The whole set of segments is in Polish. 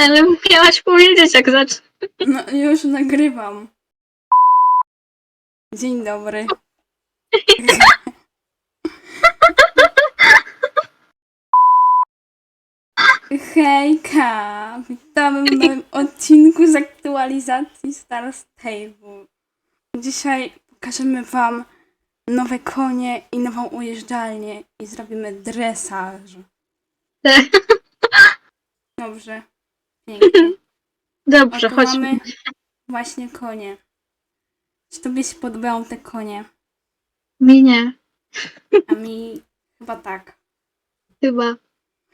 Ale miałaś powiedzieć, jak zacznę. No już nagrywam. Dzień dobry. Hejka! Witamy w nowym odcinku z aktualizacji Star Stable. Dzisiaj pokażemy wam nowe konie i nową ujeżdżalnię i zrobimy dresaż. Tak. Dobrze. Pięknie. Dobrze, Oto chodźmy. mamy właśnie konie. Czy tobie się podobają te konie? Mi nie, A mi chyba tak. chyba.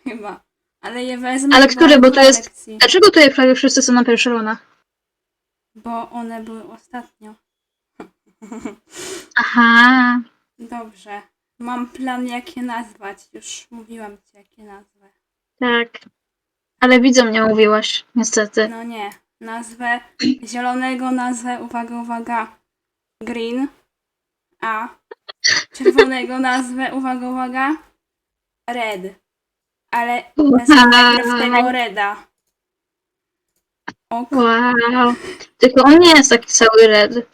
Chyba. Ale je wezmę Ale do które? Bo to jest- kolekcji, Dlaczego tutaj prawie wszyscy są na pierwszych Bo one były ostatnio. Aha. Dobrze. Mam plan, jak je nazwać. Już mówiłam ci, jak je nazwę. Tak. Ale widzom nie mówiłaś, niestety. No nie. Nazwę zielonego, nazwę, uwaga, uwaga, green. A czerwonego nazwę, uwaga, uwaga, red. Ale wezmę najpierw tego reda. Ok. Wow. Tylko on nie jest taki cały red.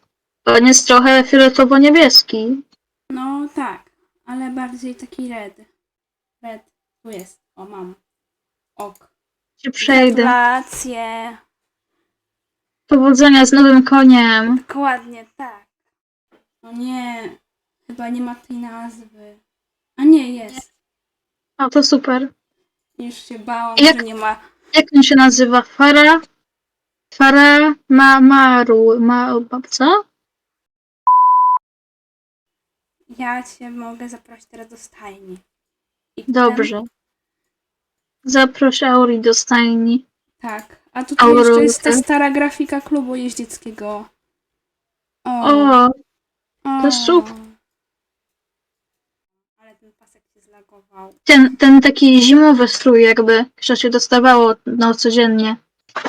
On jest trochę fioletowo-niebieski. No tak, ale bardziej taki red. Red. Tu jest. O, mam. Ok. Się przejdę. Gratulacje. Powodzenia z nowym koniem. Dokładnie, tak. O nie. Chyba nie ma tej nazwy. A nie, jest. O, to super. Już się bałam, Jak- że nie ma. Jak on się nazywa? Fara? Fara Mamaru. Ma, co? Ja cię mogę zaprosić teraz do stajni. I Dobrze. Zaproś Auri do stajni. Tak. A tutaj jeszcze jest ta stara grafika klubu jeździeckiego. O. O, o. to super. Ale ten pasek się zlagował. ten, ten taki zimowy strój jakby, że się dostawało no, codziennie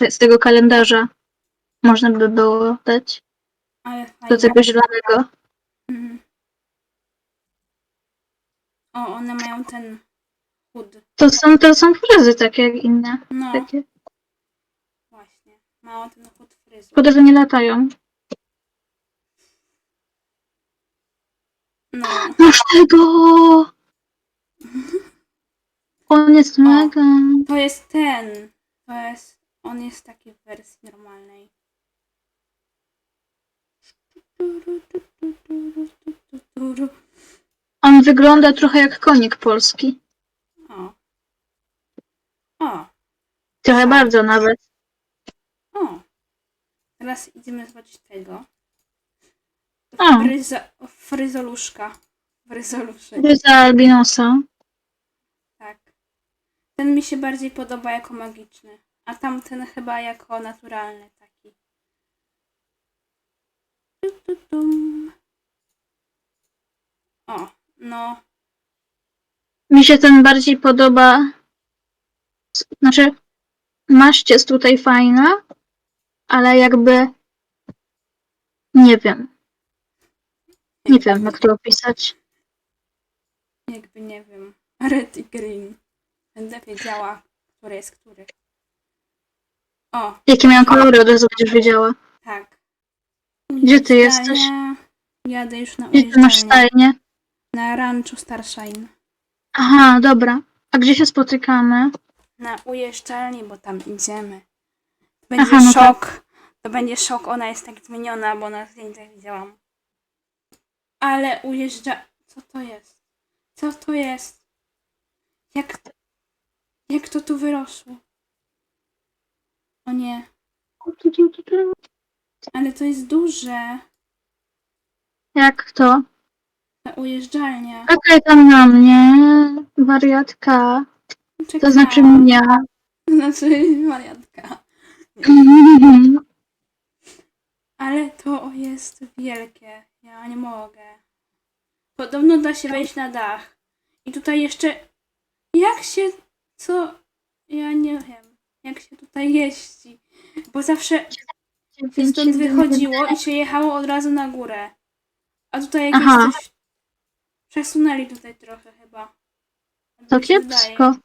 z tego kalendarza. Można by było dać Ale do tego zielonego. Mhm. O, one mają ten chud. To są, to są fryzy takie jak inne. No, Takie. właśnie. Mało ten chud fryzu. Szkoda, że nie latają. No, Masz tego! On jest mega. to jest ten. To jest. On jest taki w wersji normalnej. On wygląda trochę jak konik polski. O. Trochę bardzo nawet. O. Teraz idziemy zobaczyć tego. O. Fryzo, fryzoluszka. Fryzoluszek. Fryza albinosa. Tak. Ten mi się bardziej podoba jako magiczny, a tamten chyba jako naturalny taki. Tu, tu, tum. O, no, Mi się ten bardziej podoba. Znaczy, maść jest tutaj fajna, ale jakby. Nie wiem. Nie wiem, jak to opisać. jakby nie wiem. Red i green. Będę wiedziała, który jest który. O, Jakie miałam kolory, od razu będziesz wiedziała. tak. Gdzie ty jesteś? Ujeżdżania. Jadę już na Gdzie ty masz ujeżdżalnię. stajnię? Na ranchu Starshine. Aha, dobra. A gdzie się spotykamy? Na ujeżdżalni, bo tam idziemy. To będzie Aha, no tak. szok. To będzie szok, ona jest tak zmieniona, bo na zdjęciach widziałam. Ale ujeżdża... Co to jest? Co to jest? Jak... Jak to tu wyrosło? O nie. Ale to jest duże. Jak to? Ta ujeżdżalnia. Czekaj tam na mnie, wariatka. To znaczy mnie. To znaczy wariatka. Ale to jest wielkie. Ja nie mogę. Podobno da się wejść na dach. I tutaj jeszcze. Jak się. Co? Ja nie wiem. Jak się tutaj jeździ. Bo zawsze się stąd wychodziło i się jechało od razu na górę. A tutaj jakieś Aha. coś. Przesunęli tutaj trochę chyba. To Tak wydaje. kiepsko.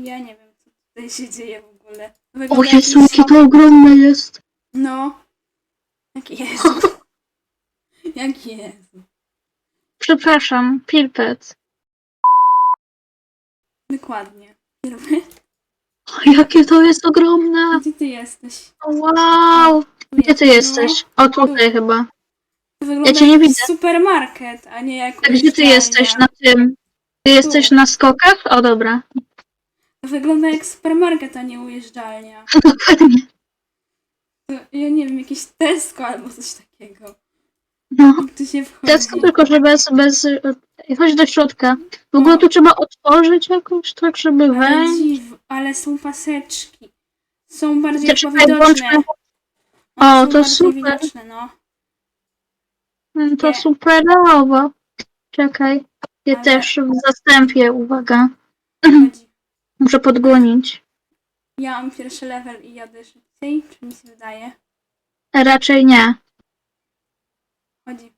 Ja nie wiem. Co... tutaj się dzieje w ogóle? O Wygląda Jezu, jakiś jakie to ogromne jest. No. Jak Jezu. Jak Jezu. Przepraszam, Pilpet. Dokładnie. O, jakie to jest ogromne. Gdzie ty jesteś? Wow. Gdzie ty No, jesteś? O, tutaj chyba. to wygląda cię nie jak widzę. supermarket, a nie jak A gdzie ty jesteś na tym? Ty jesteś na skokach? O, dobra. Wygląda jak supermarket, a nie ujeżdżalnia. Dokładnie. To, ja nie wiem, jakieś Tesco albo coś takiego. No. Tu się wchodzi. Dziecko tylko, że bez, bez... Chodź do środka. W ogóle tu trzeba otworzyć jakoś tak, żeby Ale wejść. dziw, ale są paseczki. Są bardziej chyba czekaj, widoczne. włączmy. One O, są to bardziej super. Widoczne, no. Mm, To Nie. superowo. Czekaj. Ja Ale- też w zastępie, uwaga. Chodzi. Muszę podgonić. Ja mam pierwszy level i jadę szybciej, czy mi się wydaje? Raczej nie. Chodzi.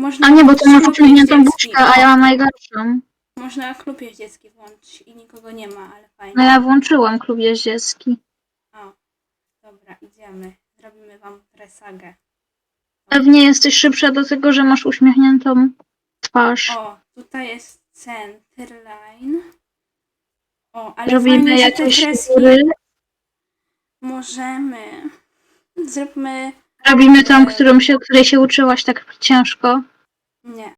Można A nie, bo ty masz klub uciągniętą jeździecki. buźkę, a ja mam najgorszą. Można klub jeździecki włączyć i nikogo nie ma, ale fajnie. No ja włączyłam klub jeździecki. O, dobra, idziemy. Zrobimy wam tresagę. Pewnie jesteś szybsza do tego, że masz uśmiechniętą twarz. O, tutaj jest centerline. O, ale Robimy fajnie, że te jakieś kreski góry. możemy. Zróbmy. Robimy tą, którą się, której się uczyłaś tak ciężko. Nie.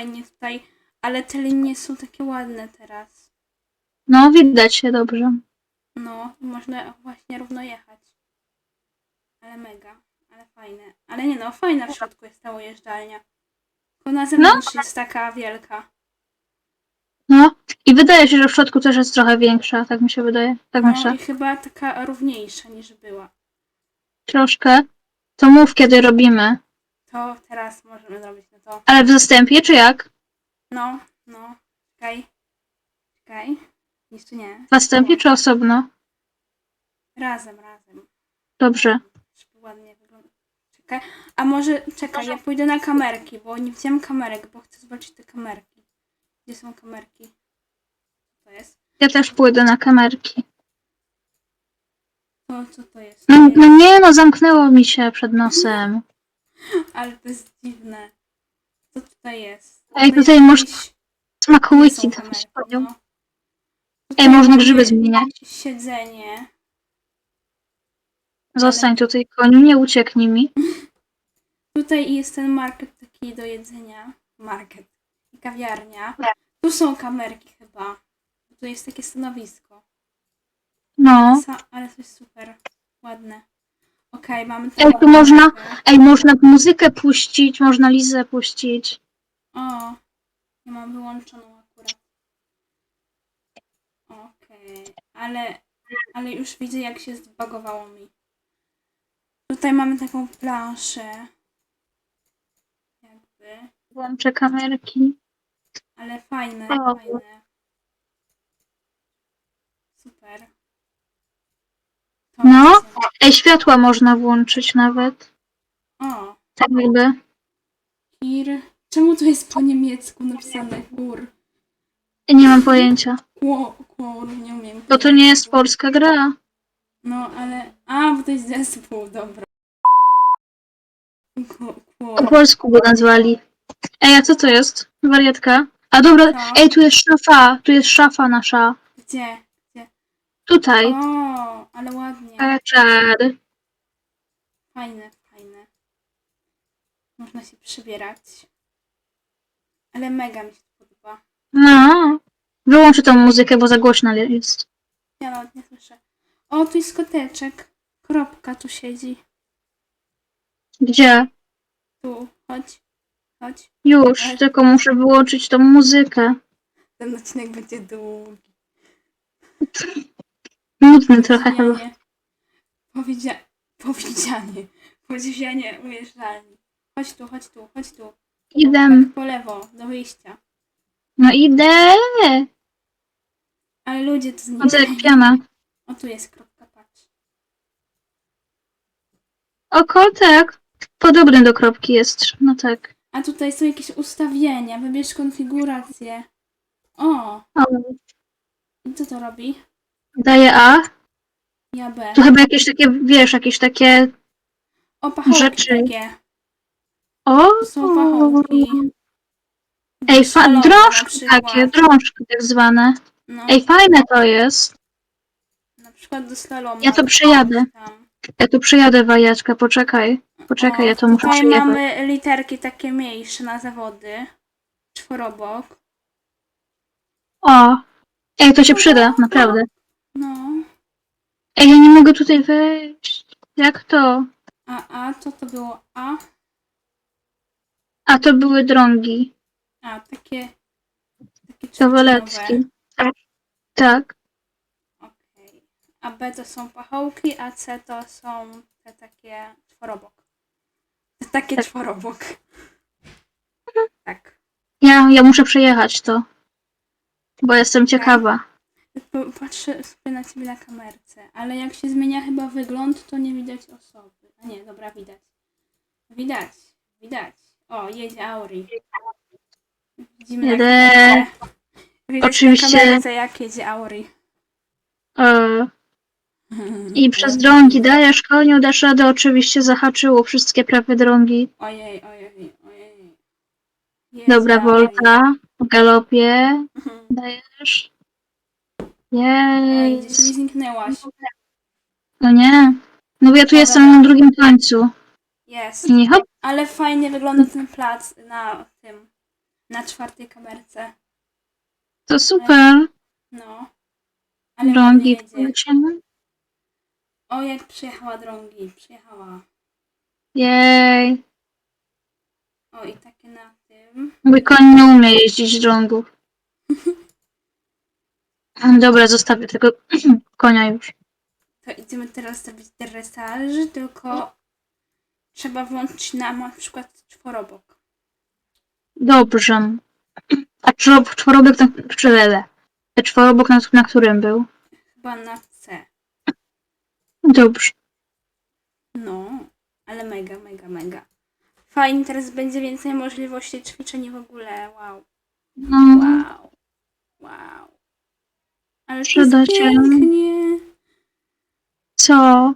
Fajnie tutaj, ale te linie są takie ładne teraz. No, widać się dobrze. No, można właśnie równo jechać. Ale mega, ale fajne. Ale nie no, fajna w środku jest ta ujeżdżalnia. Tylko na zewnątrz jest taka wielka. No. I wydaje się, że w środku też jest trochę większa, tak mi się wydaje. Tak No myślę. i chyba taka równiejsza niż była. Troszkę. To mów, kiedy robimy. To teraz możemy zrobić no to. Ale w zastępie, czy jak? No, no, czekaj. Czekaj. Jeszcze nie. W zastępie, czy osobno? Razem, razem. Dobrze. Żeby ładnie wyglądać. Czekaj. A może, czekaj, ja pójdę na kamerki, bo nie widziałam kamerek, bo chcę zobaczyć te kamerki. Gdzie są kamerki? Co to jest? Ja też pójdę na kamerki. To, co to jest? No, no nie, no zamknęło mi się przed nosem. Ale to jest dziwne. Co tutaj jest? Ej, tutaj jakieś- nie Smakołyki są tam kamerki, no. Ej, można grzyby zmieniać. Siedzenie. Zostań tutaj, koniu, nie ucieknij mi. Tutaj jest ten market taki do jedzenia. Market. Kawiarnia. Tak. Tu są kamerki chyba. Tu jest takie stanowisko. No. Sa- ale to jest super. Ładne. Okej, mamy Ej, tu można-. Ej, można muzykę puścić, można Lizę puścić. O, ja mam wyłączoną akurat. Okej, ale, ale już widzę jak się zbagowało mi. Tutaj mamy taką planszę. Jakby, Włączę kamerki. Ale fajne, O. fajne. Super. To No. Ej, światła można włączyć nawet. O, Tak jakby. Kir. Czemu to jest po niemiecku napisane kur? Nie mam pojęcia. Kło, kło, nie umiem. Bo to nie jest polska gra. No, ale... A, bo to jest zespół, dobra. Kło, kło. Po polsku go nazwali. Ej, a co to jest? Wariatka? A dobra, No. ej, tu jest szafa. Tu jest szafa nasza. Gdzie? Tutaj. O, ale ładnie. Kaczar. Fajne, fajne. Można się przybierać. Ale mega mi się to podoba. No. Wyłączę tą muzykę, bo za głośno jest. Ja nawet nie słyszę. O, tu jest koteczek. Kropka tu siedzi. Gdzie? Tu, chodź. Chodź. Już, Ale- tylko muszę wyłączyć tą muzykę. Ten odcinek będzie długi. Nudny trochę chyba. Powiedzianie. Powiedzia... Powiedzianie. Powiedzianie ujeżdżalni. Chodź tu, chodź tu, chodź tu. Idę. Tak po lewo, do wyjścia. No idę. Ale ludzie tu Chodzę jak znikają. piana. O, tu jest kropka, patrz. O, kotek. Podobny do kropki jest. No tak. A tutaj są jakieś ustawienia. Wybierz konfigurację. O, O, I co to robi? Daję A. Ja B. Tu chyba jakieś takie, wiesz, jakieś takie... O, pachołki rzeczy. takie. O! To są pachołki. Ej, fa- Szalone na drążki przykład. takie, drążki tak zwane. No, Ej, fajne to jest. na przykład do slalomu. Ja to przejadę. Tam. Ja tu przyjadę, Wajaczka, poczekaj. Poczekaj, ja to muszę Tutaj przyjechać. mamy literki takie mniejsze na zawody. Czworobok. O! Ej, to się przyda, naprawdę. No. Ej, ja nie mogę tutaj wejść. Jak to? A, a, co to było? A? A to były drągi. A, takie... Takie. Kawalecki. Tak. A B to są pachołki, a C to są te takie czworobok. Te takie Tak. czworobok. Tak. Ja, ja muszę przejechać to. Bo jestem ciekawa. Po- Patrzę sobie na ciebie na kamerce, ale jak się zmienia chyba wygląd, to nie widać osoby. A nie, dobra, widać. Widać, widać. O, jedzie Auri. Widzimy na kamerce. Widać Oczywiście. na kamerce, jak jedzie Auri. E, I przez drągi dajesz koniu, dasz radę. Oczywiście zahaczyło wszystkie prawe drągi. Ojej, ojej, ojej. Dobra. Volta. W galopie. Mhm. Dajesz. Ej, gdzieś mi Jest. zniknęłaś. No nie. No bo ja tu Dobra. jestem na drugim końcu. Jest. I hop. Ale fajnie wygląda ten plac na tym, na czwartej kamerce. To super. No. Ale Drągi ładnie jedzie. wlecimy. O, jak przyjechała drągi, przyjechała. Jej. O, i takie na tym. Mój koń nie umie jeździć drągów. Dobra, zostawię tego konia już. To idziemy teraz zrobić dresaż, tylko trzeba włączyć nam na przykład czworobok. Dobrze. A czworo- czworobek na, czy, czworobok na, na którym był? Chyba na. Dobrze. No, ale mega, mega, mega. Fajnie, teraz będzie więcej możliwości ćwiczeń w ogóle. Wow, No, wow, wow. Ale to jest pięknie. co?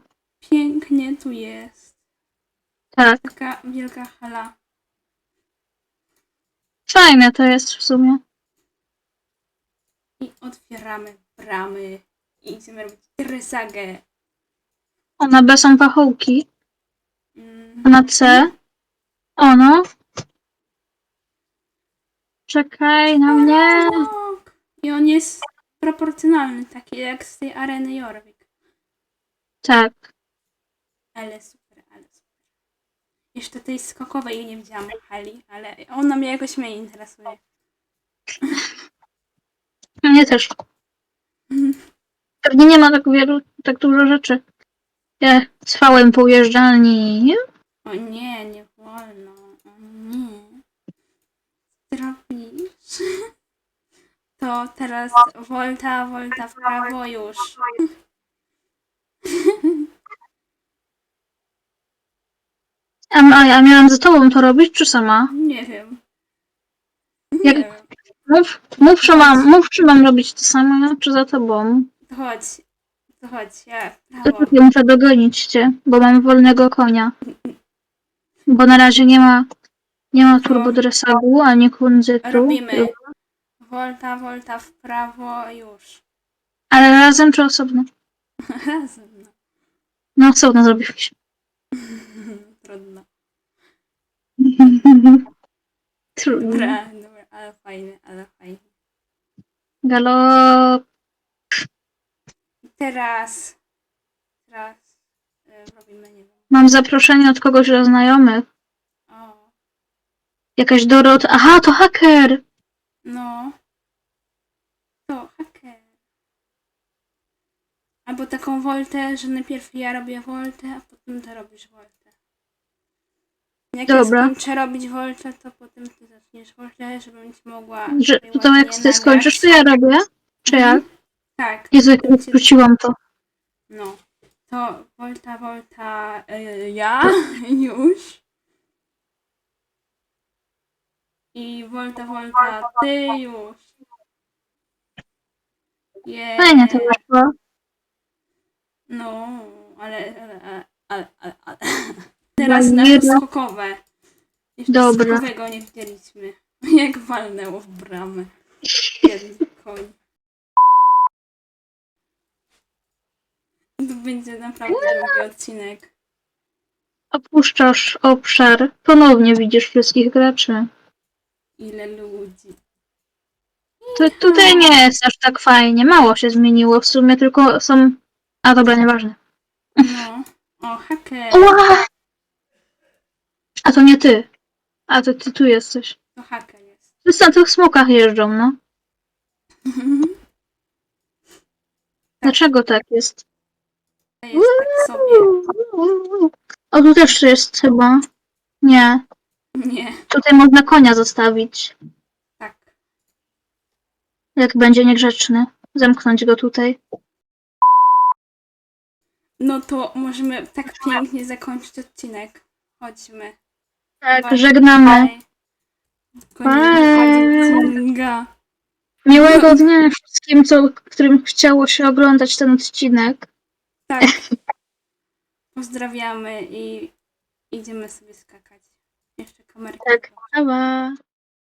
Pięknie tu jest. Tak. Taka wielka hala. Fajne to jest w sumie. I otwieramy bramy. I idziemy robić dresagę. O, na B są pachołki. A na C? O, no. Czekaj na mnie. Tak. I on jest proporcjonalny, taki jak z tej areny Jorvik. Tak. Ale super, ale super. Jeszcze tej skokowej nie widziałam hali, ale ona mnie jakoś mniej interesuje. Mnie też. Pewnie nie ma tak wielu, tak dużo rzeczy. Ja trwałem po ujeżdżalni. O nie, nie wolno. O nie. Co ty robisz? To teraz volta, volta w prawo już. A, a, a miałam za tobą to robić, czy sama? Nie wiem. Nie Jak- wiem. Mów, mów, czy mam, mów, czy mam robić to samo, czy za tobą. To chodź. To chodź, ja w prawo. ja muszę dogonić cię, bo mam wolnego konia. Bo na razie nie ma, nie ma turbodresagu, ani kunzytu. Robimy. Volta, volta w prawo już. Ale razem czy osobno? Razem. no. No osobno zrobiliśmy. Trudno. Trudno. Dobra, dobra, ale fajne, ale fajne. Galop. Teraz. Teraz y, robimy, nie wiem. Mam zaproszenie od kogoś do znajomych. O, Jakaś Dorot. Aha, to haker! no. To haker. Albo taką woltę, że najpierw ja robię woltę, a potem ty robisz woltę. Jak Dobra. ja skończę robić woltę, to potem ty zaczniesz woltę, żebym ci mogła. Że sobie to jak ty skończysz, to ja robię? Czy jak? Mhm. Tak. Jezu, jak odwróciłam to. No, to Volta, Volta, y, ja już. I Volta, Volta, ty już. Yeah. Fajnie to wyszło. No, ale, ale, ale, ale, ale. Teraz na nie to da- skokowe. Jeszcze Dobra. skokowego nie widzieliśmy. Jak walnęło w bramę. Jeden koń. To będzie naprawdę długi odcinek. Opuszczasz obszar. Ponownie widzisz wszystkich graczy. Ile ludzi. To tutaj nie jest aż tak fajnie. Mało się zmieniło. W sumie tylko są... A dobra, nieważne. No. O, haker. Ła! A to nie ty. A to ty tu jesteś. To haker jest. Wszyscy na tych smokach jeżdżą, no. Dlaczego tak jest? Jest tak sobie. O, tu też jest chyba. Nie. Nie, Tutaj można konia zostawić. tak. Jak będzie niegrzeczny. Zamknąć go tutaj. No to możemy tak pięknie zakończyć odcinek. Chodźmy. Tak, Bye. żegnamy. Bye. Koniec odcinka. Miłego dnia wszystkim, co, którym chciało się oglądać ten odcinek. Tak. Pozdrawiamy i idziemy sobie skakać. Jeszcze kamerkę. Tak. Pa.